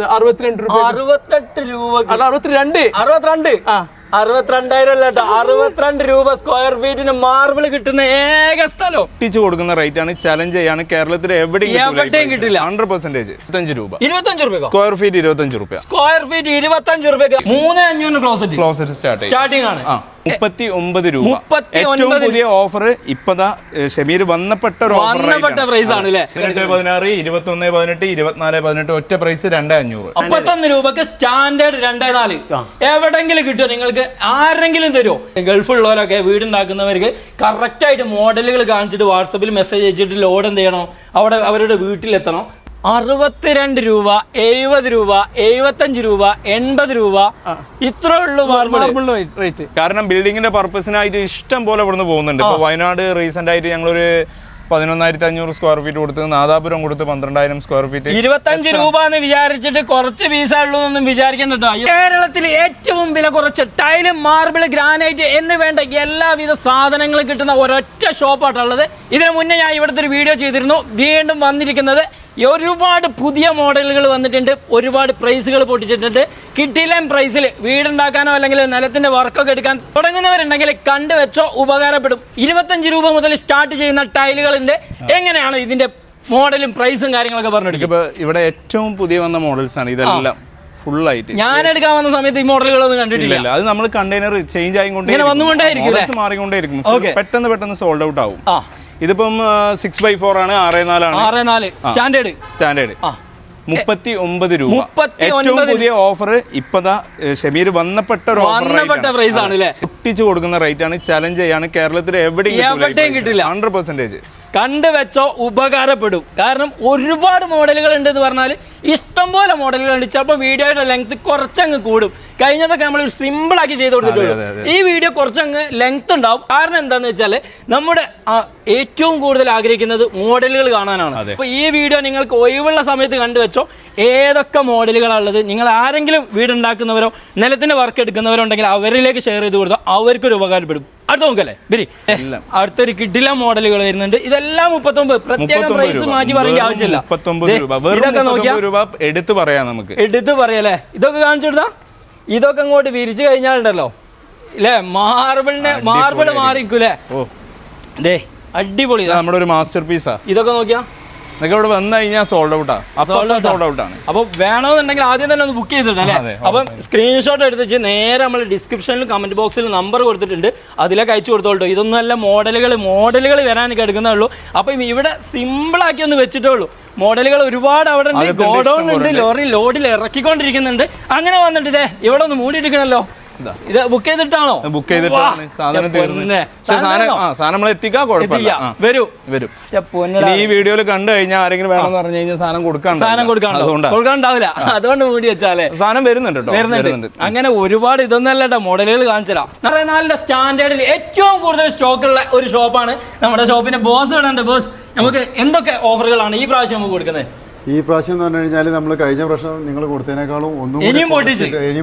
അറുപത്തിരണ്ട് രൂപ. അറുപത്തെട്ട് രൂപ അല്ല അറുപത്തിരണ്ട്. അറുപത്തിരണ്ട്? ആ. അറുപത്തിരണ്ടായിരം അല്ല കേട്ടോ. അറുപത്തിരണ്ട് രൂപ സ്ക്വയർ ഫീറ്റിന് മാർബിൾ കിട്ടുന്ന ഏക സ്ഥലം. ഒട്ടിച്ചു കൊടുക്കുന്ന റേറ്റ് ആണ്. ചലഞ്ച് ചെയ്യാണ്. കേരളത്തിൽ എവിടെയും കിട്ടില്ല. ഹൺഡ്രഡ് പെർസെന്റേജ് ഇരുപത്തഞ്ച് രൂപ. ഇരുപത്തഞ്ച് രൂപ സ്ക്വയർ ഫീറ്റ് ഇരുപത്തഞ്ച് രൂപ സ്ക്വയർ ഫീറ്റ് ഇരുപത്തഞ്ച് രൂപ മൂന്ന് അഞ്ഞൂറ് ക്ലോസറ്റ് ക്ലോസറ്റ് സ്റ്റാർട്ടിംഗ് ആണ്. ആ. മുപ്പത്തി ഒമ്പത് രൂപ. മുപ്പത്തി ഏറ്റവും പുതിയ ഓഫർ ഇപ്പതാ ഷമീർ വന്നപ്പെട്ട ഒരു ഓഫർ വന്നപ്പെട്ട പ്രൈസ് ആണ് പതിനെട്ട് പതിനാറ് ഇരുപത്തി ഒന്ന് പതിനെട്ട് ഇരുപത്തിനാല് പതിനെട്ട് ഒറ്റ പ്രൈസ് രണ്ടേ അഞ്ഞൂറ്. മുപ്പത്തൊന്ന് രൂപക്ക് സ്റ്റാൻഡേർഡ് രണ്ടേ നാല്. എവിടെങ്കിലും കിട്ടുമോ നിങ്ങൾക്ക് ആരെങ്കിലും തരുമോ ഗൾഫുള്ളവരൊക്കെ വീടുണ്ടാക്കുന്നവർക്ക് കറക്റ്റ് ആയിട്ട് മോഡലുകൾ കാണിച്ചിട്ട് വാട്സപ്പിൽ മെസ്സേജ് അയച്ചിട്ട് ലോഡ് എന്ത് ചെയ്യണം? അവിടെ അവരുടെ വീട്ടിലെത്തണം. അറുപത്തിരണ്ട് രൂപ എഴുപത് രൂപ എഴുപത്തഞ്ച് രൂപ എൺപത് രൂപ. ഇത്രേ ഉള്ളൂ മാർബിൾ റേറ്റ് കാരണം ബിൽഡിങ്ങിന്റെ പർപ്പസിനായിട്ട് ഇഷ്ടം പോലെ ഇവിടുന്ന് പോകുന്നുണ്ട്. ഇപ്പൊ വയനാട് റീസെന്റ് ആയിട്ട് ഞങ്ങളൊരു പതിനൊന്നായിരത്തി അഞ്ഞൂറ് സ്ക്വയർ ഫീറ്റ് കൊടുത്ത് നാദാപുരം കൊടുത്ത് പന്ത്രണ്ടായിരം സ്ക്വയർ ഫീറ്റ് ഇരുപത്തഞ്ച് രൂപ എന്ന് വിചാരിച്ചിട്ട് കുറച്ച് പീസ ഉള്ളൂ എന്നൊന്നും വിചാരിക്കേണ്ട കേട്ടോ കേരളത്തിൽ ഏറ്റവും വില കുറച്ച് ടൈൽ മാർബിൾ ഗ്രാനൈറ്റ് എന്ന് വേണ്ട എല്ലാവിധ സാധനങ്ങളും കിട്ടുന്ന ഒരൊറ്റ ഷോപ്പാട്ടുള്ളത് ഇതിനു മുന്നേ ഞാൻ ഇവിടുത്തെ ഒരു വീഡിയോ ചെയ്തിരുന്നു. വീണ്ടും വന്നിരിക്കുന്നത് ഒരുപാട് പുതിയ മോഡലുകൾ വന്നിട്ടുണ്ട് ഒരുപാട് പ്രൈസുകൾ പൊട്ടിച്ചിട്ടുണ്ട്. കിട്ടിയില്ല പ്രൈസിൽ വീടുണ്ടാക്കാനോ അല്ലെങ്കിൽ നിലത്തിന്റെ വർക്കൊക്കെ എടുക്കാൻ തുടങ്ങുന്നവരുണ്ടെങ്കിൽ കണ്ടുവെച്ചോ ഉപകാരപ്പെടും. ഇരുപത്തഞ്ച് രൂപ മുതൽ സ്റ്റാർട്ട് ചെയ്യുന്ന ടൈലുകളുണ്ട് എങ്ങനെയാണ് ഇതിന്റെ മോഡലും പ്രൈസും കാര്യങ്ങളൊക്കെ പറഞ്ഞെടുക്കും ഇപ്പൊ ഇവിടെ ഏറ്റവും പുതിയ വന്ന മോഡൽസ് ആണ്. ഇതെല്ലാം ഫുൾ ആയിട്ട്. ഞാൻ എടുക്കാൻ വന്ന സമയത്ത് ഈ മോഡലുകളൊന്നും കണ്ടിട്ടില്ല. അത് നമ്മൾ കണ്ടെയ്നർ ചേഞ്ച് ആയിക്കൊണ്ടേ വന്നുകൊണ്ടേ മാറിക്കൊണ്ടേ. പെട്ടെന്ന് പെട്ടെന്ന് സോൾഡ് ഔട്ട് ആവും. ഇതിപ്പം സിക്സ് ബൈ ഫോർ ആണ് ആറ് നാലാണ് ആറ് നാല്. സ്റ്റാൻഡേർഡ്. സ്റ്റാൻഡേർഡ്. മുപ്പത്തി ഒമ്പത് രൂപ. ഏറ്റവും പുതിയ ഓഫർ ഇപ്പതാ ഷമീർ വന്നപ്പെട്ട ഒരു പ്രൈസ് ആണ്. ഒട്ടിച്ചു കൊടുക്കുന്ന റേറ്റ് ആണ്. ചലഞ്ച് ചെയ്യാണ്. കേരളത്തിൽ എവിടെയും കിട്ടില്ല. ഹൺഡ്രഡ് പെർസെന്റേജ് കണ്ടു വെച്ചോ ഉപകാരപ്പെടും. കാരണം ഒരുപാട് മോഡലുകൾ ഉണ്ട് എന്ന് പറഞ്ഞാൽ ഇഷ്ടം പോലെ മോഡലുകൾ ഉണ്ട്. ചിലപ്പോൾ വീഡിയോയുടെ ലെങ്ത് കുറച്ചങ്ങ് കൂടും. കഴിഞ്ഞതൊക്കെ നമ്മൾ ഒരു സിമ്പിൾ ആക്കി ചെയ്ത് കൊടുത്തിട്ടുള്ളൂ ഈ വീഡിയോ കുറച്ചങ്ങ് ലെങ്ത് ഉണ്ടാവും. കാരണം എന്താന്ന് വെച്ചാൽ നമ്മുടെ ഏറ്റവും കൂടുതൽ ആഗ്രഹിക്കുന്നത് മോഡലുകൾ കാണാനാണ്. അപ്പൊ അപ്പോൾ ഈ വീഡിയോ നിങ്ങൾക്ക് ഒഴിവുള്ള സമയത്ത് കണ്ടുവച്ചോ ഏതൊക്കെ മോഡലുകളാണുള്ളത് നിങ്ങൾ ആരെങ്കിലും വീടുണ്ടാക്കുന്നവരോ നിലത്തിന്റെ വർക്ക് എടുക്കുന്നവരോ ഉണ്ടെങ്കിൽ അവരിലേക്ക് ഷെയർ ചെയ്ത് കൊടുത്തോ അവർക്കൊരു ഉപകാരപ്പെടും. അടുത്ത നോക്കല്ലേ ബിരി അടുത്തൊരു കിഡില മോഡലുകൾ വരുന്നുണ്ട്. ഇതെല്ലാം മുപ്പത്തൊമ്പത്. പ്രത്യേകം പ്രൈസ് മാറ്റി പറയേണ്ട ആവശ്യമില്ല. ഇതൊക്കെ നോക്കിയാ മുപ്പത്തൊമ്പത് രൂപ എടുത്ത് പറയാം നമുക്ക്. എടുത്ത് പറയാല്ലേ? ഇതൊക്കെ കാണിച്ചു കൊടുത്താ? ഇതൊക്കെ അങ്ങോട്ട് വിരിച്ചു കഴിഞ്ഞാലുണ്ടല്ലോ. അല്ലേ മാർബിളിനെ മാർബിൾ മാറിക്കൂലേ ഓ. ദേ അടിപൊളി നമ്മുടെ ഒരു മാസ്റ്റർ പീസാ ഇതൊക്കെ നോക്കിയാ. ഇതൊക്കെ ഇവിടെ വന്നു കഴിഞ്ഞാൽ സോൾഡ് ഔട്ടാ സോൾഡ് ഔട്ട് ആണ്. അപ്പൊ വേണമെന്നുണ്ടെങ്കിൽ ആദ്യം തന്നെ ഒന്ന് ബുക്ക് ചെയ്തിട്ടുണ്ട് അല്ലേ? അപ്പൊ സ്ക്രീൻഷോട്ട് എടുത്ത് നേരെ നമ്മൾ ഡിസ്ക്രിപ്ഷനിലും കമന്റ് ബോക്സിൽ നമ്പർ കൊടുത്തിട്ടുണ്ട്. അതിലേക്ക് അയച്ചു കൊടുത്തോളൂ ഇതൊന്നും അല്ല മോഡലുകൾ മോഡലുകൾ വരാനൊക്കെ എടുക്കുന്നേ ഉള്ളൂ. അപ്പം ഇവിടെ സിമ്പിൾ ആക്കി ഒന്ന് വെച്ചിട്ടേ ഉള്ളൂ. മോഡലുകൾ ഒരുപാട് അവിടെ ഉണ്ട്. ഗോഡൗൺ ഉണ്ട്. ലോറി ലോഡിൽ ഇറക്കിക്കൊണ്ടിരിക്കുന്നുണ്ട്. അങ്ങനെ വന്നിട്ട് ഇതേ ഇവിടെ ഒന്ന് മൂടിയിരിക്കണല്ലോ ഇത്. ബുക്ക് ചെയ്തിട്ടാണോ? ബുക്ക് ചെയ്തിട്ടാണ് സാധനം തീർന്നു പക്ഷെ സാധനം ആ സാധനം നമ്മൾ എത്തിക്കാ കുഴപ്പമില്ല. വരൂ. വരും. ഈ വീഡിയോയിൽ കണ്ടു കഴിഞ്ഞാൽ ആരെങ്കിലും വേണമെന്ന് പറഞ്ഞു കഴിഞ്ഞാൽ സാധനം കൊടുക്കാൻ സാധനം കൊടുക്കാണ്ടോ? അതുകൊണ്ടാണ് കൊടുക്കാണ്ടാവില്ല. അതുകൊണ്ട് മൂടി വെച്ചാലേ. സാധനം വരുന്നുണ്ട് വരുന്നുണ്ട്. അങ്ങനെ ഒരുപാട് ഇതൊന്നല്ല കേട്ടോ മോഡലുകൾ കാണിച്ചതാ നാലിന്റെ സ്റ്റാൻഡേർഡിൽ ഏറ്റവും കൂടുതൽ സ്റ്റോക്ക് ഉള്ള ഒരു ഷോപ്പാണ് നമ്മുടെ ഷോപ്പിന്റെ ബോസ് ഇടേണ്ട ബോസ് നമുക്ക് എന്തൊക്കെ ഓഫറുകളാണ് ഈ പ്രാവശ്യം നമുക്ക് കൊടുക്കുന്നത്? ഈ പ്രാവശ്യം എന്ന് പറഞ്ഞു കഴിഞ്ഞാൽ നമ്മൾ കഴിഞ്ഞ പ്രാവശ്യം നിങ്ങൾ കൊടുത്തതിനേക്കാളും ഒന്നും. ഇനിയും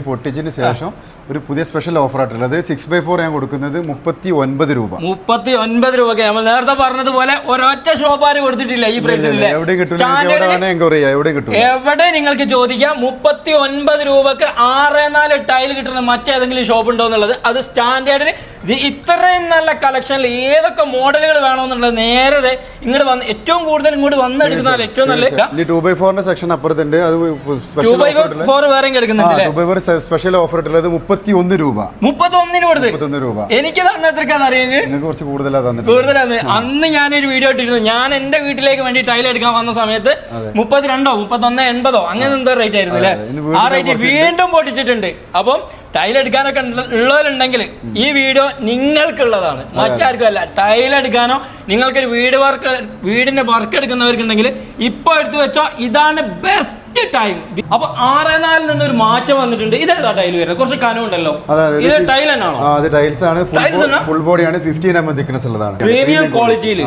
പൊട്ടിച്ചതിന് ശേഷം ഒരു പുതിയ സ്പെഷ്യൽ ഓഫർ ആയിട്ടുള്ളത് സിക്സ് ബൈ ഫോർ ഞാൻ കൊടുക്കുന്നത് മുപ്പത്തി ഒൻപത് രൂപ. മുപ്പത്തി ഒൻപത് രൂപയ്ക്ക്. നമ്മൾ നേരത്തെ പറഞ്ഞതുപോലെ ഒരൊറ്റ ഷോപ്പാര് കൊടുത്തിട്ടില്ല ഈ പ്രൈസിൽ എവിടെ കിട്ടും? എവിടെ വേണേ എൻക്വയറി ചെയ്യാം. എവിടെ കിട്ടും? എവിടെ നിങ്ങൾക്ക് ചോദിക്കാം? മുപ്പത്തി ഒൻപത് രൂപക്ക് ആറ് നാല് ടൈൽ കിട്ടുന്ന മറ്റേതെങ്കിലും ഷോപ്പ് ഉണ്ടോ എന്നുള്ളത്. അത് സ്റ്റാൻഡേർഡിന് ഇത് ഇത്രയും നല്ല കളക്ഷനിൽ ഏതൊക്കെ മോഡലുകൾ വേണമെന്നുള്ളത് നേരത്തെ ഇങ്ങോട്ട് വന്ന് ഏറ്റവും കൂടുതൽ ഇങ്ങോട്ട് വന്നെടുക്കുന്ന ഏറ്റവും നല്ല ടൂ ബൈ ഫോറിന്റെ സെക്ഷൻ അപ്പുറത്തുണ്ട്. അത് ടൂ ബൈ ഫോർ വേറെയും ഫോർ സ്പെഷ്യൽ ഓഫർ ആയിട്ടുള്ളത് മുപ്പത്തി ഒന്ന് രൂപ. മുപ്പത്തൊന്നിന് കൊടുത്ത്. മുപ്പത്തൊന്ന് രൂപ. എനിക്ക് തന്നെ എത്രക്കാന്ന് അറിയുന്നത്? നിങ്ങൾക്ക് കുറച്ച് കൂടുതലാണ് തന്നിട്ട്. കൂടുതലാണ് അന്ന് ഞാനൊരു വീഡിയോ ഇട്ടിരുന്നു. ഞാൻ എന്റെ വീട്ടിലേക്ക് വേണ്ടി ടൈൽ എടുക്കാൻ വന്ന സമയത്ത് മുപ്പത്തിരണ്ടോ മുപ്പത്തൊന്ന് എൺപതോ അങ്ങനെ എന്തോ റേറ്റ് ആയിരുന്നു അല്ലേ? ആ റേറ്റ് വീണ്ടും പൊട്ടിച്ചിട്ടുണ്ട്. അപ്പം ടൈൽ എടുക്കാനൊക്കെ ഉള്ള- ഉള്ളവരുണ്ടെങ്കിൽ ഈ വീഡിയോ നിങ്ങൾക്കുള്ളതാണ്. മറ്റാർക്കും അല്ല. ടൈൽ എടുക്കാനോ നിങ്ങൾക്കൊരു വീട് വർക്ക് വീടിന്റെ വർക്ക് എടുക്കുന്നവർക്കുണ്ടെങ്കിൽ ഇപ്പൊ എടുത്തു വെച്ചോ. ഇതാണ് ബെസ്റ്റ് ടൈം അപ്പൊ ആറ് നാലിൽ നിന്ന് ഒരു മാറ്റം വന്നിട്ടുണ്ട്. ഇതേതാ ടൈൽ വരുന്നത്? കുറച്ച് കനം ഉണ്ടല്ലോ ഇത് ടൈൽ തന്നെയാണോ? അത് ടൈൽസ് ആണ്. ഫുൾ ബോഡിയാണ് ഫിഫ്റ്റീൻ എം തിക്നെസ് ഉള്ളതാണ്. പ്രീമിയം ക്വാളിറ്റിയിൽ.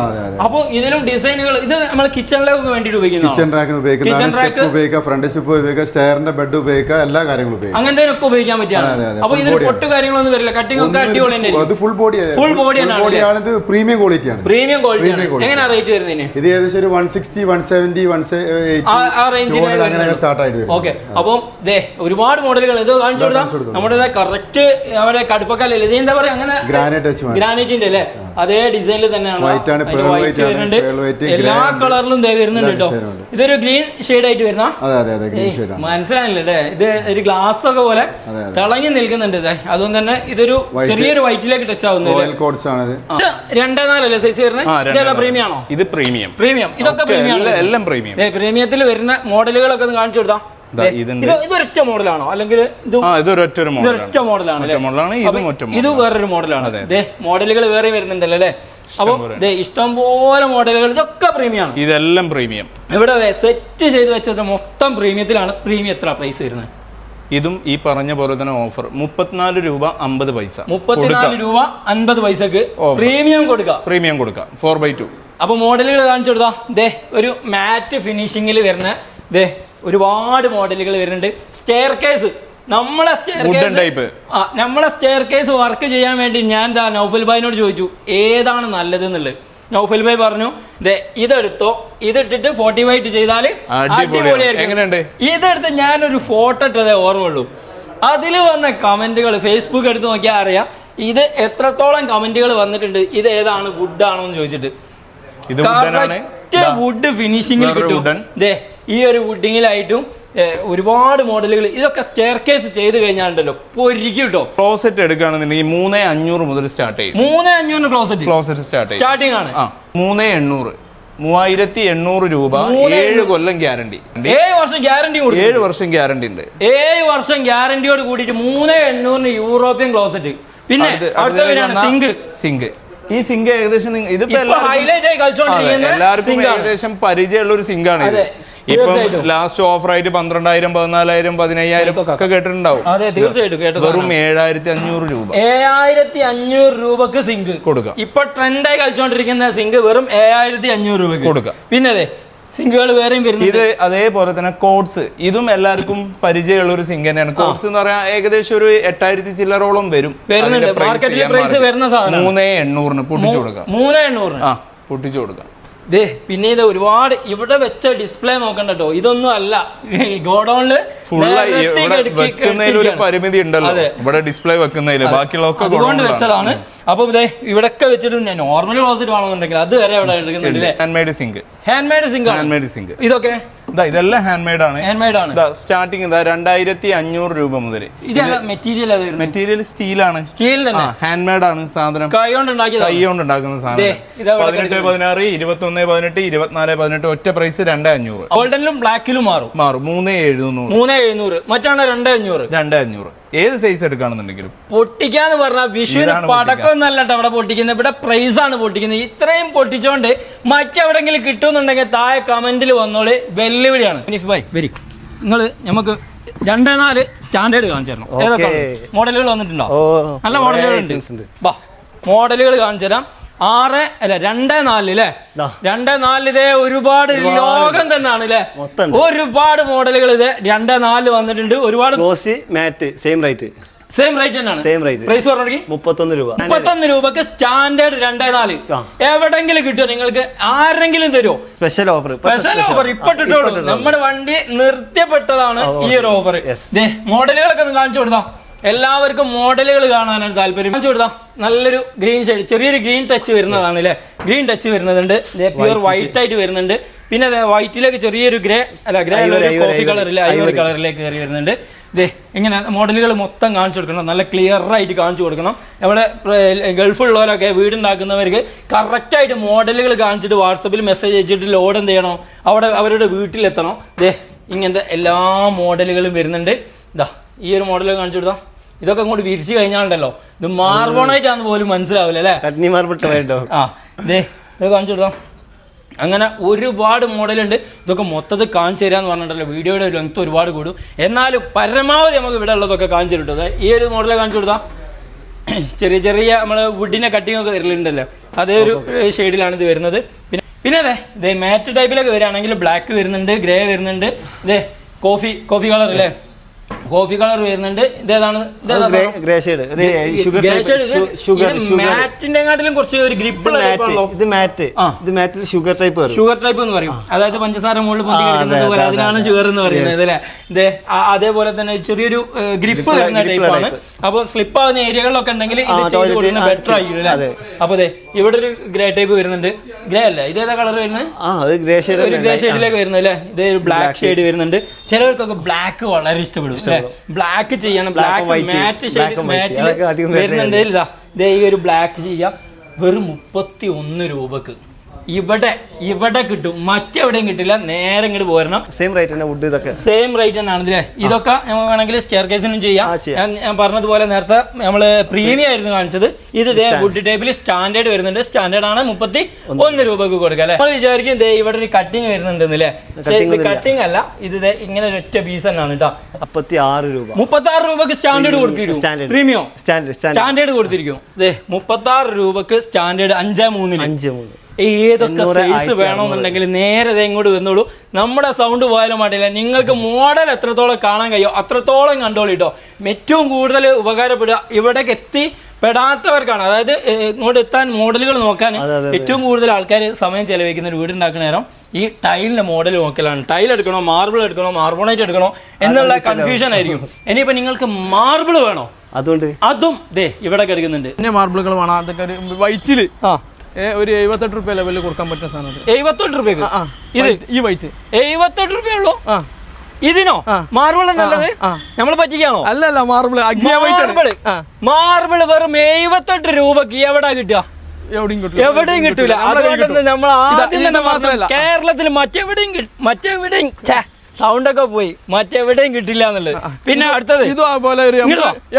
അപ്പൊ ഇതിലും ഡിസൈനുകൾ ഇത് നമ്മൾ കിച്ചണിലേക്ക് വേണ്ടിട്ട് കിച്ചൺ ഉപയോഗിക്കുന്ന റാക്കിന് Kitchen rack. ഉപയോഗിക്കാം ഫ്രണ്ട് സ്റ്റെപ്പ് ഉപയോഗിക്കാം സ്റ്റെയറിന്റെ ബെഡ് ഉപയോഗിക്കാം എല്ലാ കാര്യങ്ങളും ഉപയോഗിക്കാം അങ്ങനത്തെ ഒക്കെ ഉപയോഗിക്കാൻ പറ്റിയാണ്. അപ്പൊ ഇതിന് പൊട്ട് കാര്യങ്ങളൊന്നും വരില്ല. കട്ടിംഗ് ഒക്കെ അടിപൊളി അത് full body full body body ആണ്. ഇത് പ്രീമിയം ക്വാളിറ്റിയാണ് പ്രീമിയം ക്വാളിറ്റി. എങ്ങനെയാ റേറ്റ് വരുന്നതിന് ഇത് ഏകദേശം ഒരു one sixty one seventy one ആ- ആ range ലാണ് അങ്ങനെ സ്റ്റാർട്ട് ഓക്കെ അപ്പം ദേ ഒരുപാട് മോഡലുകൾ ഇത് കാണിച്ചു കൊടുക്കാം. നമ്മുടെ കറക്റ്റ് അവരെ കടുപ്പക്കാലല്ലേ ഇത് എന്താ പറയാ? അങ്ങനെ ഗ്രാനൈറ്റിന്റെ അല്ലേ? അതേ ഡിസൈനിൽ തന്നെയാണ്. വൈറ്റ് വരുന്നുണ്ട്. എല്ലാ കളറിലും ദേ വരുന്നുണ്ട് കേട്ടോ. ഇതൊരു ഗ്രീൻ ഷെയ്ഡ് ആയിട്ട് വരുന്ന? അതെ അതെ അതെ ഗ്രീൻ ഷെയ്ഡ് ആണ്. മനസ്സിലായില്ലേ? ഇത് ഒരു ഗ്ലാസ് ഒക്കെ പോലെ. തിളങ്ങി നിൽക്കുന്നുണ്ട് ഇതേ അതുകൊണ്ട് തന്നെ ഇതൊരു ചെറിയൊരു വൈറ്റിലേക്ക് ടച്ച് ആവുന്നത് രണ്ടേ നാലല്ലേ സൈസ് വരുന്നത്. പ്രീമിയം ആണോ? ഇത് പ്രീമിയം പ്രീമിയം ഇതൊക്കെ പ്രീമിയം എല്ലാം- എല്ലാം പ്രീമിയം പ്രീമിയത്തിൽ വരുന്ന മോഡലുകളൊക്കെ ഒന്ന് കാണിച്ചു കൊടുത്താ. ഇതൊരൊറ്റ മോഡലാണോ? അല്ലെങ്കിൽ ഒരൊറ്റ മോഡലാണ് ഇതൊരൊറ്റ മോഡലാണ്. ഇത് വേറൊരു മോഡലാണ്. മോഡലുകൾ വേറെ വരുന്നുണ്ടല്ലോ അല്ലേ? അപ്പൊ ദേ ഇഷ്ടം പോലെ മോഡലുകൾ. ഇതൊക്കെ പ്രീമിയമാണ് ഇതെല്ലാം പ്രീമിയം. ഇവിടെ സെറ്റ് ചെയ്ത് വെച്ചത് മൊത്തം പ്രീമിയത്തിലാണ്. പ്രീമിയം എത്ര പ്രൈസ് വരുന്നത്? ഇതും ഈ പറഞ്ഞ പോലെ തന്നെ ഓഫർ മുപ്പത്തിനാല് രൂപ അമ്പത് പൈസ. മുപ്പത്തിനാല് രൂപ അൻപത് പൈസക്ക് പ്രീമിയം കൊടുക്കുക പ്രീമിയം കൊടുക്കാം. ഫോർ ബൈ ടു അപ്പൊ മോഡലുകൾ കാണിച്ചു കൊടുത്താ. ദേ ഒരു മാറ്റ് ഫിനിഷിംഗിൽ വരുന്ന ദേ ഒരുപാട് മോഡലുകൾ വരുന്നുണ്ട്. സ്റ്റെയർ കേസ് നമ്മളെ സ്റ്റെയർ ടൈപ്പ്. ആ നമ്മളെ സ്റ്റെയർ കേസ് വർക്ക് ചെയ്യാൻ വേണ്ടി ഞാൻ ദാ നൗഫൽ ഭായിനോട് ചോദിച്ചു ഏതാണ് നല്ലത് എന്നുള്ളത് നൗഫൽ ഭായ് പറഞ്ഞു ഇതെടുത്തോ ഇതിട്ടിട്ട് ഫോർട്ടി വൈറ്റ് ചെയ്താൽ. എങ്ങനെയുണ്ട്? ഇതെടുത്ത് ഞാനൊരു ഫോട്ടോ ഇട്ടതേ ഓർമ്മയുള്ളൂ. അതിൽ വന്ന കമന്റുകൾ ഫേസ്ബുക്ക് എടുത്ത് നോക്കിയാൽ അറിയാം ഇത് എത്രത്തോളം കമന്റുകൾ വന്നിട്ടുണ്ട് ഇത് ഏതാണ് വുഡ് ആണോ എന്ന് ചോദിച്ചിട്ട്. ഇത് വുഡനാണ് വുഡ് ഫിനിഷിംഗിൽ കിട്ടും. ഈ ഒരു വുഡിങ്ങിലായിട്ടും ഒരുപാട് മോഡലുകൾ ഇതൊക്കെ സ്റ്റെയർ കേസ് ചെയ്ത് കഴിഞ്ഞാണ്ടല്ലോ പൊരിക്കും കേട്ടോ ക്ലോസറ്റ് എടുക്കുകയാണെന്നുണ്ടെങ്കിൽ മൂന്നേ അഞ്ഞൂറ് മുതൽ സ്റ്റാർട്ട് ചെയ്യും. മൂന്നേ അഞ്ഞൂറ് ക്ലോസറ്റ് ക്ലോസറ്റ് സ്റ്റാർട്ട് സ്റ്റാർട്ടിംഗ് ആണ്. മൂന്നേ എണ്ണൂറ്. മൂവായിരത്തി എണ്ണൂറ് രൂപ ഏഴ് കൊല്ലം ഗ്യാരണ്ടി ഏഴ് വർഷം ഗ്യാരണ്ടി ഏഴ് വർഷം ഗ്യാരണ്ടി ഉണ്ട്. ഏഴ് വർഷം ഗ്യാരണ്ടിയോട് കൂടിയിട്ട് മൂന്നേ എണ്ണൂറിന് യൂറോപ്യൻ ക്ലോസറ്റ് പിന്നെ സിങ്ക് സിങ്ക് ഈ സിങ്ക് ഏകദേശം ഇതിപ്പോ എല്ലാവർക്കും- ഏകദേശം പരിചയമുള്ള ഒരു സിങ്കാണ് ഇത്. ഇപ്പം ലാസ്റ്റ് ഓഫർ ആയിട്ട് പന്ത്രണ്ടായിരം പതിനാലായിരം പതിനയ്യായിരം ഒക്കെ കേട്ടിട്ടുണ്ടാവും. അതെ തീർച്ചയായിട്ടും കേട്ടോ വെറും ഏഴായിരത്തി അഞ്ഞൂറ് രൂപ. ഏഴായിരത്തി അഞ്ഞൂറ് രൂപക്ക് സിങ്ക് കൊടുക്കാം. ഇപ്പൊ ട്രെൻഡായി കളിച്ചോണ്ടിരിക്കുന്ന സിങ്ക് വെറും ഏഴായിരത്തി അഞ്ഞൂറ് രൂപ കൊടുക്കാം. പിന്നെ അതെ സിങ്കുകൾ വേറെയും വരുന്നത് ഇത് അതേപോലെ തന്നെ കോഡ്സ്. ഇതും എല്ലാവർക്കും പരിചയമുള്ള ഒരു സിങ്ക് തന്നെയാണ്. കോഡ്സ് എന്ന് പറയാൻ ഏകദേശം ഒരു എട്ടായിരത്തി ചില്ലറോളം വരും. വരുന്നുണ്ട്. മാർക്കറ്റിലെ മാറി. വരുന്ന സാധനം മൂന്നേ എണ്ണൂറിന് പൊട്ടിച്ചു കൊടുക്കാം. മൂന്നേ എണ്ണൂറിന്? ആ പൊട്ടിച്ചു കൊടുക്കാം. ദേ പിന്നെ ഇത് ഒരുപാട് ഇവിടെ വെച്ച ഡിസ്പ്ലേ നോക്കണ്ട കേട്ടോ ഇതൊന്നും അല്ല. ഗോഡൌണിൽ ഇവിടെ ഒരു പരിമിതി ഉണ്ടല്ലോ. ഇവിടെ ഡിസ്പ്ലേ വെക്കുന്നതിൽ. ബാക്കിയുള്ളതൊക്കെ അതുകൊണ്ട് വെച്ചതാണ്. അപ്പൊ ഇതേ ഇവിടൊക്കെ വെച്ചിട്ട് ഞാൻ നോർമൽ ക്ലോസറ്റ് വേണമെന്നുണ്ടെങ്കിൽ അത് വരെ ഇവിടെ എടുക്കുന്നുണ്ട് അല്ലേ handmade sink handmade sink handmade sink ഇതൊക്കെ? ഇതാ ഇതെല്ലാം ഹാൻഡ് മെയ്ഡ് ആണ്. ഹാൻഡ് മെയ്ഡ് ആണ് ഇതാ ഇതാ രണ്ടായിരത്തി അഞ്ഞൂറ് രൂപ മുതൽ ഇത് മെറ്റീരിയൽ മെറ്റീരിയൽ സ്റ്റീലാണ് സ്റ്റീൽ തന്നെ. ഹാൻഡ് മെയ്ഡ് ആണ് സാധനം. കൈ കൊണ്ട് കൈ കൊണ്ട് ഉണ്ടാക്കുന്ന സാധനം പതിനെട്ട് പതിനാറ് ഇരുപത്തി ഒന്ന് പതിനെട്ട് ഇരുപത്തിനാല് പതിനെട്ട് ഒറ്റ പ്രൈസ് രണ്ടേ അഞ്ഞൂറ് ഗോൾഡനിലും ബ്ലാക്കിലും മാറും. മാറും. മൂന്നേ എഴുന്നൂറ് മൂന്നേ എഴുന്നൂറ്. മറ്റാണ് രണ്ടേ അഞ്ഞൂറ് രണ്ടേ അഞ്ഞൂറ് ഏത് സൈസ് എടുക്കുകയാണെന്നുണ്ടെങ്കിലും. പൊട്ടിക്കാന്ന് പറഞ്ഞാൽ വിഷുവിന് പടക്കം എന്നല്ല അവിടെ പൊട്ടിക്കുന്നത്. ഇവിടെ പ്രൈസ് ആണ് പൊട്ടിക്കുന്നത്. ഇത്രയും പൊട്ടിച്ചോണ്ട് മറ്റെവിടെങ്കിലും കിട്ടുന്നുണ്ടെങ്കിൽ താഴെ കമന്റിൽ വന്നോൾ. വെല്ലുവിളിയാണ്. നിഫ് ഭായ് വരി. നിങ്ങൾ നമുക്ക് രണ്ടേ നാല് സ്റ്റാൻഡേർഡ് കാണിച്ചു തരണം ഏതൊക്കെ മോഡലുകൾ വന്നിട്ടുണ്ടോ? നല്ല മോഡലുകൾ ഉണ്ട്. മോഡലുകൾ കാണിച്ചു തരാം ആറ് അല്ല രണ്ടേ നാല് അല്ലേ രണ്ടേ നാല് ഇതേ ഒരുപാട്. ലോകം തന്നെയാണ് അല്ലേ ഒരുപാട് മോഡലുകൾ ഇത് രണ്ടേ നാല് വന്നിട്ടുണ്ട്. ഒരുപാട് matte same rate same rate തന്നെയാണ്. സെയിം റേറ്റ് പ്രൈസ് പറഞ്ഞെങ്കിൽ മുപ്പത്തൊന്ന് രൂപ. മുപ്പത്തൊന്ന് രൂപക്ക് സ്റ്റാൻഡേർഡ് രണ്ടേ നാല്. എവിടെങ്കിലും കിട്ടുമോ? നിങ്ങൾക്ക് ആരെങ്കിലും തരുമോ? സ്പെഷ്യൽ ഓഫർ സ്പെഷ്യൽ ഓഫർ ഇപ്പൊ നമ്മുടെ വണ്ടി നിർത്തിയപ്പെട്ടതാണ് ഈ ഒരു ഓഫർ മോഡലുകളൊക്കെ ഒന്ന് കാണിച്ചു കൊടുത്താം. എല്ലാവർക്കും മോഡലുകൾ കാണാനാണ് താല്പര്യം. കാണിച്ചു കൊടുത്താം? നല്ലൊരു ഗ്രീൻ ഷെയ്ഡ് ചെറിയൊരു ഗ്രീൻ ടച്ച് വരുന്നതാണ് അല്ലേ ഗ്രീൻ ടച്ച് വരുന്നുണ്ട്. പ്യുവർ വൈറ്റ് ആയിട്ട് വരുന്നുണ്ട്. പിന്നെ വൈറ്റിലേക്ക് ചെറിയൊരു ഗ്രേ അല്ല ഗ്രേ കോഫി. കളറിൽ ഐവറി കളറിലേക്ക് കയറി വരുന്നുണ്ട്. ഇതേ ഇങ്ങനെ മോഡലുകൾ മൊത്തം കാണിച്ചു കൊടുക്കണം. നല്ല ക്ലിയർ ആയിട്ട് കാണിച്ചു കൊടുക്കണം. നമ്മുടെ ഗൾഫുള്ളവരൊക്കെ വീടുണ്ടാക്കുന്നവർക്ക് കറക്റ്റായിട്ട് മോഡലുകൾ കാണിച്ചിട്ട് വാട്സപ്പിൽ മെസ്സേജ് അയച്ചിട്ട് ലോഡ് എന്ത് ചെയ്യണം? അവിടെ അവരുടെ വീട്ടിലെത്തണം. ഇതേ ഇങ്ങനത്തെ എല്ലാ മോഡലുകളും വരുന്നുണ്ട്. ഇതാ ഈ ഒരു മോഡൽ കാണിച്ചു കൊടുത്താ? ഇതൊക്കെ അങ്ങോട്ട് വിരിച്ചു കഴിഞ്ഞാണ്ടല്ലോ ഇത് മാർബോണായിട്ടാന്ന് പോലും മനസ്സിലാവില്ല അല്ലേ? കഡ്നി മാർബിട്ട് ആ ദേ ഇത് കാണിച്ചു കൊടുക്കാം. അങ്ങനെ ഒരുപാട് മോഡലുണ്ട്. ഇതൊക്കെ മൊത്തത്തിൽ കാണിച്ചു തരാന്ന് പറഞ്ഞിട്ടല്ലോ വീഡിയോയുടെ ലെങ്ത് ഒരുപാട് കൂടും. എന്നാലും പരമാവധി നമുക്ക് ഇവിടെ ഉള്ളതൊക്കെ കാണിച്ചു കിട്ടും. ഈ ഒരു മോഡൽ കാണിച്ചു കൊടുത്താൽ ചെറിയ ചെറിയ നമ്മൾ വുഡിനെ കട്ടിങ് ഒക്കെ വരലുണ്ടല്ലോ. അതേ ഒരു ഷെയ്ഡിലാണ് ഇത് വരുന്നത്. പിന്നെ പിന്നെ അതെ ഇതേ മാറ്റ് ടൈപ്പിലൊക്കെ വരികയാണെങ്കിൽ ബ്ലാക്ക് വരുന്നുണ്ട് ഗ്രേ വരുന്നുണ്ട്. ഇതേ കോഫി കോഫി കളർ അല്ലേ? കോഫി കളർ വരുന്നുണ്ട് ഇതേതാണ് മാറ്റിന്റെ കാട്ടിലും കുറച്ച് ഒരു ഗ്രിപ്പ് ഇത് മാറ്റ്. ഇത് മാറ്റിൽ ഷുഗർ ടൈപ്പ് ഷുഗർ ടൈപ്പ് എന്ന് പറയും. അതായത് പഞ്ചസാര മുകളിൽ പോലെ അതിനാണ് ഷുഗർ എന്ന് പറയുന്നത് അല്ലേ? ഇതേ അതേപോലെ തന്നെ ചെറിയൊരു ഗ്രിപ്പ് വരുന്ന ടൈപ്പാണ്. അപ്പൊ സ്ലിപ്പ് ആവുന്ന ഏരിയകളിലൊക്കെ ഉണ്ടെങ്കിൽ ഇത് ചെയ്ത് ബെറ്റർ ആയിരിക്കും അല്ലേ. അപ്പൊ അതെ ഇവിടെ ഒരു ഗ്രേ ടൈപ്പ് വരുന്നുണ്ട്. ഗ്രേ അല്ല? ഇത് ഏതാ കളർ വരുന്നത്? ഗ്രേ ഷെയ്ഡ് ഒരു ഗ്രേ ഷെയ്ഡിലേക്ക് വരുന്നത് അല്ലേ? ഇത് ബ്ലാക്ക് ഷെയ്ഡ് വരുന്നുണ്ട്. ചിലവർക്കൊക്കെ ബ്ലാക്ക് വളരെ ഇഷ്ടപ്പെടും ബ്ലാക്ക് ചെയ്യണം. ബ്ലാക്ക്. മാറ്റ് ഷെയ്ഡ് മാറ്റ് വരുന്നുണ്ട്. ഇതാ ഇതേ ഈ ഒരു ബ്ലാക്ക് ചെയ്യാം. വെറും മുപ്പത്തി ഒന്ന് രൂപക്ക്. ഇവിടെ ഇവിടെ കിട്ടും. മറ്റെവിടെയും കിട്ടില്ല. നേരെ ഇങ്ങോട്ട് പോരണം. സെയിം റേറ്റ് തന്നെ വുഡ് ഇതൊക്കെ. സെയിം റേറ്റ് തന്നെയാണ് ഇതിലെ ഇതൊക്കെ നമുക്ക് വേണമെങ്കിൽ സ്റ്റെയർ കേസിനും ചെയ്യാം. ഞാൻ- പറഞ്ഞതുപോലെ നേരത്തെ നമ്മൾ പ്രീമിയം ആയിരുന്നു കാണിച്ചത്. ഇത് ദേ വുഡ് ടൈപ്പിൽ സ്റ്റാൻഡേർഡ് വരുന്നുണ്ട്. സ്റ്റാൻഡേർഡ് ആണ് മുപ്പത്തി ഒന്ന്. രൂപക്ക് കൊടുക്കുക അല്ലെ? നമ്മൾ വിചാരിക്കും ദേ ഇവിടെ ഒരു കട്ടിങ് വരുന്നുണ്ട് അല്ലേ പക്ഷേ ഇത് കട്ടിങ് അല്ല. ഇത് ദേ ഇങ്ങനെ ഒറ്റ പീസ് തന്നെയാണ് കേട്ടോ. മുപ്പത്തി ആറ് രൂപ. മുപ്പത്തി ആറ് രൂപക്ക് സ്റ്റാൻഡേർഡ് കൊടുത്തിരിക്കും. പ്രീമിയം സ്റ്റാൻഡേർഡ് സ്റ്റാൻഡേർഡ് കൊടുത്തിരിക്കും. മുപ്പത്തി ആറ് രൂപക്ക് സ്റ്റാൻഡേർഡ് അഞ്ചേ മൂന്നിന്. അഞ്ച് മൂന്ന്. ഏതൊക്കെ സൈസ് വേണമെന്നുണ്ടെങ്കിൽ നേരെ ദേ ഇങ്ങോട്ട് വന്നോളൂ. നമ്മുടെ സൗണ്ട് പോയാലും മാറ്റില്ല. നിങ്ങൾക്ക് മോഡൽ എത്രത്തോളം കാണാൻ കഴിയോ അത്രത്തോളം കണ്ടോളൂ കേട്ടോ. ഏറ്റവും കൂടുതൽ ഉപകാരപ്പെടുക ഇവിടേക്ക് എത്തി പെടാത്തവർക്കാണ്. അതായത് ഇങ്ങോട്ട് എത്താൻ മോഡലുകൾ നോക്കാൻ. ഏറ്റവും കൂടുതൽ ആൾക്കാർ സമയം ചെലവഴിക്കുന്ന ഒരു വീടുണ്ടാക്കുന്ന നേരം ഈ ടൈലിന്റെ മോഡൽ നോക്കലാണ്. ടൈൽ എടുക്കണോ മാർബിൾ എടുക്കണോ മാർബോണൈറ്റ് എടുക്കണോ എന്നുള്ള കൺഫ്യൂഷൻ ആയിരിക്കും. ഇനിയിപ്പോ നിങ്ങൾക്ക് മാർബിൾ വേണോ? അതുകൊണ്ട് അതും ദേ ഇവിടെ കിടക്കുന്നുണ്ട് പിന്നെ മാർബിളുകൾ വേണം. അതൊക്കെ ഒരു വൈറ്റിൽ ആ. ഏ, ഒരു എഴുപത്തെട്ട് റുപ്യ ലെവലിൽ കൊടുക്കാൻ പറ്റുന്ന സാധനം. എഴുപത്തെട്ട് രൂപയ്ക്ക് ആ ഇത് ഈ വൈറ്റ്. എഴുപത്തെട്ട് റുപ്യ ആ. ഇതിനോ. മാർബിൾ നല്ലത്? നമ്മൾ പറ്റിക്കാണോ? അല്ലല്ല അല്ല മാർബിൾ മാർബിൾ മാർബിൾ വെറും എഴുപത്തെട്ട് രൂപക്ക് എവിടാ കിട്ടുക? എവിടെയും കിട്ടൂല. അതുകൊണ്ട് നമ്മൾ ആദ്യം തന്നെ മാത്രമല്ല. കേരളത്തിൽ മറ്റെവിടെയും മറ്റെവിടെയും സൗണ്ട് ഒക്കെ പോയി. മറ്റെവിടെയും കിട്ടില്ല എന്നുള്ളത്. പിന്നെ അടുത്തത്. ഇതുപോലെ ഒരു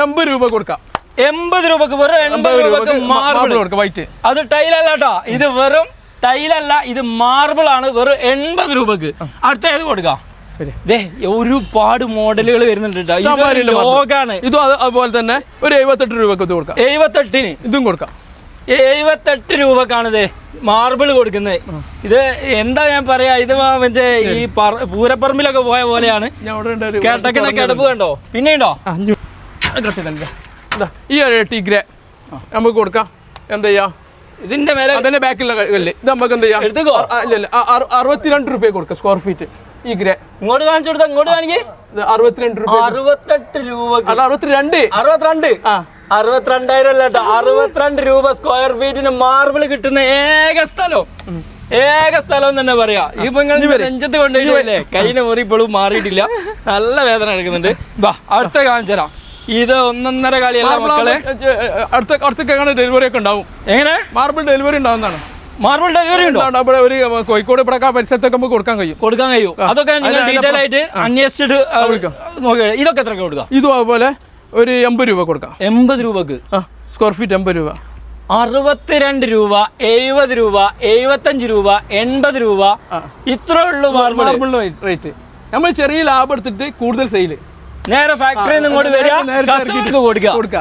എൺപത് രൂപ കൊടുക്കാം. എൺപത് രൂപക്ക് വെറും എൺപത് രൂപക്ക് മാർബിൾ വൈറ്റ് അത് ടൈലല്ല കേട്ടോ ഇത് വെറും ടൈലല്ല ഇത് മാർബിൾ ആണ്. വെറും എൺപത് രൂപക്ക്. അടുത്ത ഏത് കൊടുക്കാം? ഒരുപാട് മോഡലുകൾ വരുന്നുണ്ട് ലോകാണ്. ഇതും അതുപോലെ തന്നെ ഒരു എഴുപത്തെട്ട് രൂപക്ക് ഇത് കൊടുക്കാം. എഴുപത്തെട്ടിന്. ഇതും കൊടുക്കാം. എഴുപത്തെട്ട് രൂപക്കാണിത് മാർബിൾ കൊടുക്കുന്നത്. ഇത് എന്താ ഞാൻ പറയാ? ഇത് മറ്റേ ഈ പറ- പൂരപ്പറമ്പിലൊക്കെ പോയ പോലെയാണ്. കേട്ടക്കണ കിടപ്പ് കണ്ടോ? പിന്നെ ഉണ്ടോ ഇതാ, ഈ ഒരു ടീഗ്രെ നമുക്ക് കൊടുക്കാം. എന്താ ചെയ്യാ? ഇതിന്റെ മേലെ അതിന്റെ ബാക്കിലുള്ള കല്ല്. ഇത് നമുക്ക് എന്താ ചെയ്യാം? ഇല്ല ഇല്ല. അറുപത്തിരണ്ട് രൂപ കൊടുക്കാം സ്ക്വയർ ഫീറ്റ് ഈ ഗ്രേ ഇങ്ങോട്ട് കാണിച്ചു കൊടുത്താ? ഇങ്ങോട്ട് കാണിക്കേ. അറുപത്തിരണ്ട് രൂപ അറുപത്തെട്ട് രൂപ അല്ല അറുപത്തിരണ്ട്. അറുപത്തിരണ്ട്? ആ. അറുപത്തിരണ്ടായിരം അല്ല കേട്ടോ. അറുപത്തിരണ്ട് രൂപ സ്ക്വയർ ഫീറ്റിന് മാർബിൾ കിട്ടുന്ന ഏക സ്ഥലം. ഏക സ്ഥലം എന്ന് തന്നെ പറയാ. ഈ നിങ്ങൾ നെഞ്ചത്ത് കൊണ്ടുപോയില്ലേ കൈന മുറി ഇപ്പോഴും മാറിയിട്ടില്ല. നല്ല വേദന എടുക്കുന്നുണ്ട്. ബാ അടുത്ത കാണിച്ചു തരാം. ഇത് ഒന്നൊന്നര കളിയല്ല മക്കളെ? അടുത്ത അടുത്ത ഡെലിവറി ഒക്കെ ഉണ്ടാവും. എങ്ങനെ? മാർബിൾ ഡെലിവറി ഉണ്ടാവുന്നതാണ്. മാർബിൾ ഡെലിവറി ഉണ്ടോ. അവിടെ ഒരു കോഴിക്കോട് ഇവിടെ പരിസരത്തൊക്കെ നമുക്ക് കൊടുക്കാൻ കഴിയും. കൊടുക്കാൻ കഴിയും. അതൊക്കെ ഡീറ്റെയിൽ ആയിട്ട് അന്വേഷിച്ചിട്ട് ഇതൊക്കെ എത്ര കൊടുക്കാം? ഇതും അതുപോലെ ഒരു എൺപത് രൂപ കൊടുക്കാം. എൺപത് രൂപക്ക്. സ്ക്വയർ ഫീറ്റ് എൺപത് രൂപ. അറുപത്തിരണ്ട് രൂപ എഴുപത് രൂപ എഴുപത്തഞ്ച് രൂപ എൺപത് രൂപ. ഇത്രയുള്ള ഉള്ളു മാർബിൾ റേറ്റ് നമ്മൾ ചെറിയ ലാഭം എടുത്തിട്ട് കൂടുതൽ സെയിൽ നേരെ ഫാക്ടറിയിൽ നിന്ന് ഇങ്ങോട്ട് വരിക. കസ്റ്റമർക്ക് കൊടുക്കുക.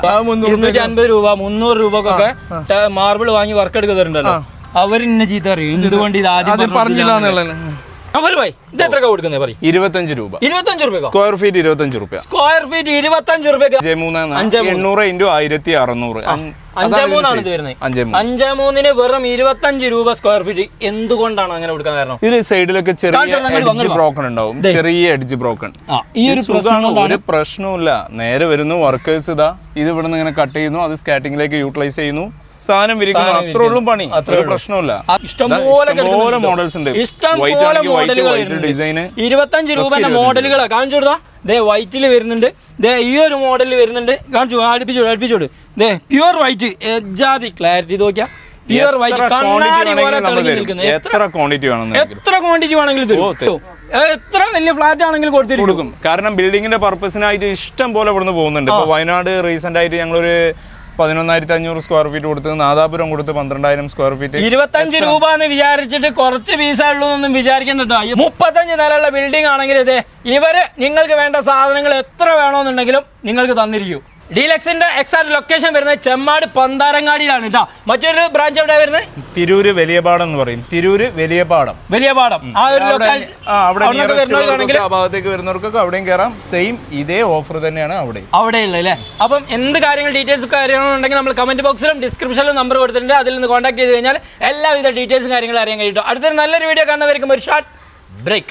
ഇരുന്നൂറ്റി അൻപത് രൂപ മുന്നൂറ് രൂപക്കൊക്കെ മാർബിൾ വാങ്ങി വർക്ക് എടുക്കുന്നുണ്ടല്ലോ. അവർ ഇന്ന ചീത്ത അറിയും എന്തുകൊണ്ട് ഇത് ആദ്യം പറഞ്ഞില്ല ഇരുപത്തഞ്ച് രൂപ. ഇരുപത്തഞ്ച് രൂപ സ്ക്വയർ ഫീറ്റ് ഇരുപത്തഞ്ച് രൂപ സ്ക്വയർ ഫീറ്റ് ഇരുപത്തഞ്ച് രൂപ എണ്ണൂറ് ഇന്റു ആയിരത്തി അറുന്നൂറ്. അഞ്ച്- മൂന്നാണ് ഇത് വരുന്നത്. അഞ്ചേ മൂന്ന്. അഞ്ചേ മൂന്നിന് വെറും ഇരുപത്തഞ്ച് രൂപ സ്ക്വയർ ഫീറ്റ് എന്തുകൊണ്ടാണ് അങ്ങനെ കൊടുക്കാൻ കാരണം? ഇതിൽ സൈഡിലൊക്കെ ചെറിയ എഡ്ജ്. ബ്രോക്കൺ ഉണ്ടാവും. ചെറിയ എഡ്ജ് ബ്രോക്കൺ ഈ ഒരു സുഖമാണ് ഒരു പ്രശ്നവുമില്ല. നേരെ വരുന്നു വർക്കേഴ്സ് ഇതാ. ഇത് ഇവിടെ നിന്ന് ഇങ്ങനെ കട്ട് ചെയ്യുന്നു. അത് സ്കാറ്റിംഗിലേക്ക് യൂട്ടിലൈസ് ചെയ്യുന്നു. സാധനം വിരിക്കുന്നു അത്രേ ഉള്ളൂ പണി. അത്ര പ്രശ്നമില്ല ഇഷ്ടംപോലെ ഇഷ്ടംപോലെ മോഡൽസ് ഉണ്ട്. ഇഷ്ടം വൈറ്റ് പോലെ ആണെങ്കിൽ വൈറ്റ് മോഡലുകൾ. ഡിസൈന് ഇരുപത്തഞ്ച് രൂപന്റെ മോഡലുകളാ കാണിച്ചു കൊടുത്താ. ദേ വൈറ്റിൽ വരുന്നുണ്ട്. ദേ ഈ ഒരു മോഡലിൽ വരുന്നുണ്ട്. കാണിച്ചു അടുപ്പിച്ചോട് അടുപ്പിച്ചോട്. ദേ പ്യുവർ വൈറ്റ് എജാതി ക്ലാരിറ്റി നോക്കിയാ. പ്യുവർ വൈറ്റ് കണ്ണാടി പോലെ തെളിഞ്ഞു നിൽക്കുന്നത്. എത്ര ക്വാണ്ടിറ്റി എത്ര ക്വാണ്ടിറ്റി വേണമെങ്കിലും തരും. എത്ര വലിയ ഫ്ലാറ്റ് ആണെങ്കിലും കൊടുത്തിരിക്കും. കൊടുക്കും. കാരണം ബിൽഡിങ്ങിന്റെ പർപ്പസിനായിട്ട് ഇഷ്ടം പോലെ ഇവിടുന്ന് പോകുന്നുണ്ട്. ഇപ്പൊ വയനാട് റീസെന്റ് ആയിട്ട് ഞങ്ങളൊരു പതിനൊന്നായിരത്തി അഞ്ഞൂറ് സ്ക്വയർ ഫീറ്റ് കൊടുത്ത് നാദാപുരം കൊടുത്ത് പന്ത്രണ്ടായിരം സ്ക്വയർ ഫീറ്റ് ഇരുപത്തഞ്ച് രൂപ എന്ന് വിചാരിച്ചിട്ട് കുറച്ച് പീസേ ഉള്ളൂ എന്നൊന്നും വിചാരിക്കണ്ട മുപ്പത്തഞ്ച് നിലയുള്ള ബിൽഡിംഗ് ആണെങ്കിൽ ഇതേ ഇവർ നിങ്ങൾക്ക് വേണ്ട സാധനങ്ങൾ എത്ര വേണമെന്നുണ്ടെങ്കിലും നിങ്ങൾക്ക് തന്നിരിക്കും. ഡീലക്സിന്റെ എക്സാക്ട് ലൊക്കേഷൻ വരുന്നത് ചെമ്മാട് പന്താരങ്ങാടിയിലാണ്. കേട്ടോ മറ്റൊരു ബ്രാഞ്ച് എവിടെ വരുന്നത്? തിരൂര് വലിയപാടം എന്ന് പറയും. തിരൂര് വലിയപാടം. വലിയ പാടം ആ ഒരു അവിടെ ആ, ഭാഗത്തേക്ക് വരുന്നവർക്കൊക്കെ അവിടെയും കയറാം സെയിം ഇതേ ഓഫർ തന്നെയാണ് അവിടെ അവിടെ ഉള്ളത് അല്ലേ? അപ്പം എന്ത് കാര്യങ്ങൾ ഡീറ്റെയിൽസ് കാര്യങ്ങളുണ്ടെങ്കിൽ നമ്മൾ കമന്റ് ബോക്സിലും ഡിസ്ക്രിപ്ഷനിലും നമ്പർ കൊടുത്തിട്ടുണ്ട്. അതിൽ നിന്ന് കോൺടാക്ട് ചെയ്ത് കഴിഞ്ഞാൽ എല്ലാവിധ ഡീറ്റെയിൽസും കാര്യങ്ങളും അറിയാൻ കഴിയും. അടുത്തൊരു നല്ലൊരു വീഡിയോ കാണുന്നവർക്കും ഒരു ഷോർട്ട് ബ്രേക്ക്